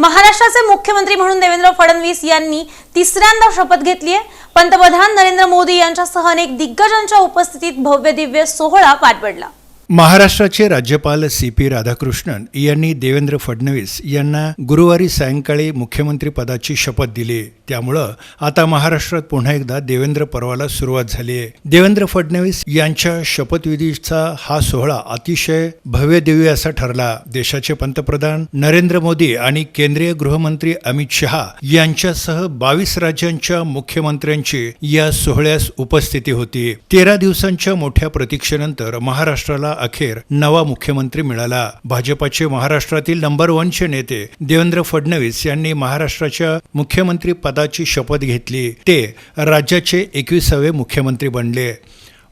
महाराष्ट्राचे मुख्यमंत्री म्हणून देवेंद्र फडणवीस यांनी तिसऱ्यांदा शपथ घेतली आहे. पंतप्रधान नरेंद्र मोदी यांच्यासह अनेक दिग्गजांच्या उपस्थितीत भव्य दिव्य सोहळा पार पडला. महाराष्ट्राचे राज्यपाल सी पी राधाकृष्णन यांनी देवेंद्र फडणवीस यांना गुरुवारी सायंकाळी मुख्यमंत्रीपदाची शपथ दिली. त्यामुळं आता महाराष्ट्रात पुन्हा एकदा देवेंद्र पर्वाला सुरुवात झाली आहे. देवेंद्र फडणवीस यांच्या शपथविधीचा हा सोहळा अतिशय भव्य दिव्य असा ठरला. देशाचे पंतप्रधान नरेंद्र मोदी आणि केंद्रीय गृहमंत्री अमित शहा यांच्यासह बावीस राज्यांच्या मुख्यमंत्र्यांची या सोहळ्यास उपस्थिती होती. तेरा दिवसांच्या मोठ्या प्रतीक्षेनंतर महाराष्ट्राला अखेर नवा मुख्यमंत्री मिळाला. भाजपाचे महाराष्ट्रातील नंबर वनचे नेते देवेंद्र फडणवीस यांनी महाराष्ट्राच्या मुख्यमंत्री पदाची शपथ घेतली. ते राज्याचे एकविसावे मुख्यमंत्री बनले.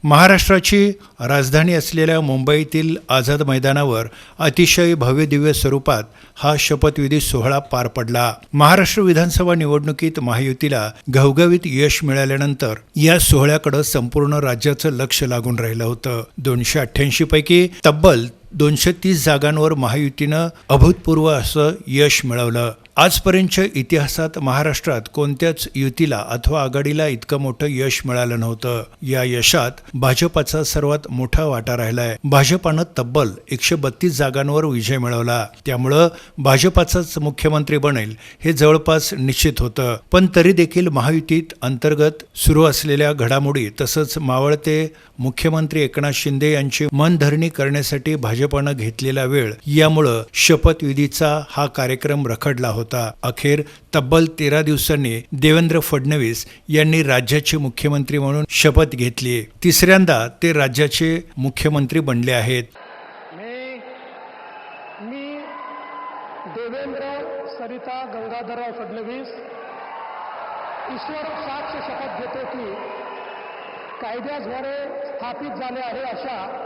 महाराष्ट्राची राजधानी असलेल्या मुंबईतील आझाद मैदानावर अतिशय भव्यदिव्य स्वरूपात हा शपथविधी सोहळा पार पडला. महाराष्ट्र विधानसभा निवडणुकीत महायुतीला घवघवीत यश मिळाल्यानंतर या सोहळ्याकडे संपूर्ण राज्याचं लक्ष लागून राहिलं होतं. दोनशे अठ्ठ्याऐंशी पैकी तब्बल दोनशे तीस जागांवर महायुतीनं अभूतपूर्व असं यश मिळवलं. आजपर्यंतच्या इतिहासात महाराष्ट्रात कोणत्याच युतीला अथवा आघाडीला इतकं मोठं यश मिळालं नव्हतं. या यशात भाजपाचा सर्वात मोठा वाटा राहिलाय. भाजपानं तब्बल एकशे बत्तीस जागांवर विजय मिळवला. त्यामुळं भाजपाचाच मुख्यमंत्री बनेल हे जवळपास निश्चित होतं. पण तरी देखील महायुतीत अंतर्गत सुरू असलेल्या घडामोडी तसंच मावळते मुख्यमंत्री एकनाथ शिंदे यांची मनधरणी करण्यासाठी भाजप भाजपानं घेतलेला वेळ यामुळं शपथविधीचा हा कार्यक्रम रखडला होता. अखेर तब्बल तेरा दिवसांनी देवेंद्र फडणवीस यांनी राज्याचे मुख्यमंत्री म्हणून शपथ घेतली. तिसऱ्यांदा ते राज्याचे मुख्यमंत्री बनले आहेत. देवेंद्र सरिता गंगाधरराव फडणवीस ईश्वर साक्ष शपथ घेतो की कायद्याद्वारे स्थापित झाले आहे अशा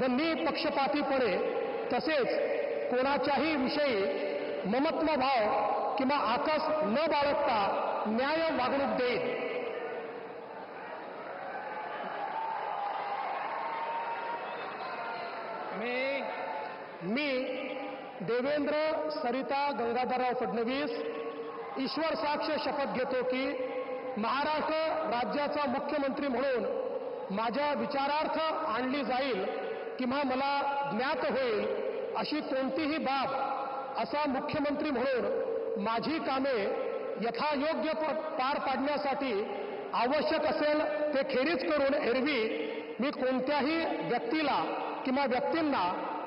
व निपक्षपातीपणे तसेच कोणाच्याही विषयी ममत्व भाव किंवा आकस न बाळगता न्याय वागणूक देईन. मी मी देवेंद्र सरिता गंगाधरराव फडणवीस ईश्वर साक्ष शपथ घेतो की महाराष्ट्र राज्याचा मुख्यमंत्री म्हणून माझ्या विचारार्थ आणली जाईल. किंवा मला ज्ञात होईल अशी कोणतीही बाब असा मुख्यमंत्री म्हणून माझी कामे यथायोग्य प- पार पाडण्यासाठी आवश्यक असेल ते खेरीज करून एरवी मी कोणत्याही व्यक्तीला किंवा व्यक्तींना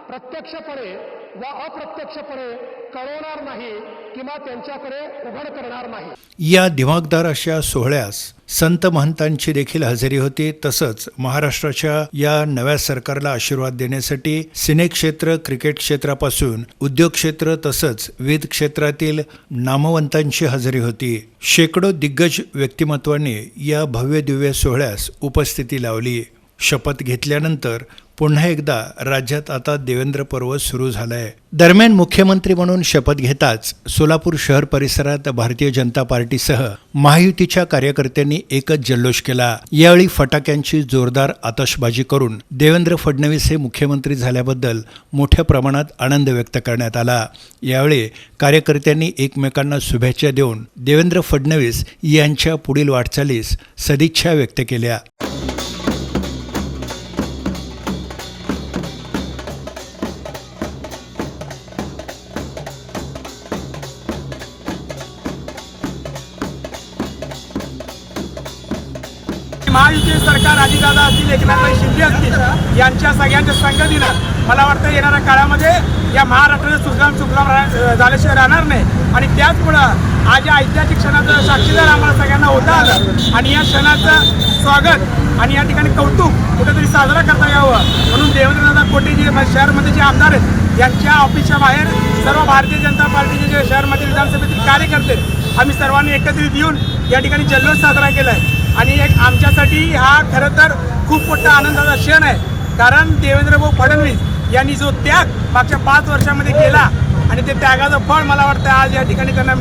प्रत्यक्षपणे वा अप्रत्यक्षपणे कळवणार नाही किंवा त्यांच्याकडे उघड करणार नाही. या दिमागदार अशा सोहळ्यास संत महंतांची देखील हजेरी होती. तसंच महाराष्ट्राच्या या नव्या सरकारला आशीर्वाद देण्यासाठी सिने क्षेत्र क्रिकेट क्षेत्रापासून उद्योग क्षेत्र तसंच विविध क्षेत्रातील नामवंतांची हजेरी होती. शेकडो दिग्गज व्यक्तिमत्वाने या भव्य दिव्य सोहळ्यास उपस्थिती लावली. शपथ घेतल्यानंतर पुन्हा एकदा राज्यात आता देवेंद्र पर्व सुरू झालंय. दरम्यान मुख्यमंत्री म्हणून शपथ घेताच सोलापूर शहर परिसरात भारतीय जनता पार्टीसह महायुतीच्या कार्यकर्त्यांनी एकच जल्लोष केला. यावेळी फटाक्यांची जोरदार आतषबाजी करून देवेंद्र फडणवीस हे मुख्यमंत्री झाल्याबद्दल मोठ्या प्रमाणात आनंद व्यक्त करण्यात आला. यावेळी कार्यकर्त्यांनी एकमेकांना शुभेच्छा देऊन देवेंद्र फडणवीस यांच्या पुढील वाटचालीस सदिच्छा व्यक्त केल्या. महायुतीचे सरकार अजितदादा असतील एकनाथभाई शिंदे असतील यांच्या सगळ्यांच्या संगतीनं मला वाटतं येणाऱ्या काळामध्ये या महाराष्ट्राचे सुजलाम सुफलाम राह झाल्याशिवाय राहणार नाही. आणि त्याचमुळं आज या ऐतिहासिक क्षणाचं साक्षीदार आम्हाला सगळ्यांना होता आलं. आणि या क्षणाचं स्वागत आणि या ठिकाणी कौतुक कुठेतरी साजरा करता यावं. म्हणून देवेंद्रनाथ कोटे जे म- शहरमध्ये जे आमदार आहेत यांच्या ऑफिसच्या बाहेर सर्व भारतीय जनता पार्टीचे जे शहरमध्ये विधानसभेतील कार्यकर्ते आम्ही सर्वांनी एकत्रित येऊन या ठिकाणी जल्लोष साजरा केला आहे आणि एक आमच्यासाठी हा खरं तर खूप मोठा आनंदाचा क्षण आहे. कारण देवेंद्रभाऊ फडणवीस यांनी जो त्याग मागच्या पाच वर्षामध्ये केला आणि ते त्यागाचं फळ मला वाटतं आज या ठिकाणी त्यांना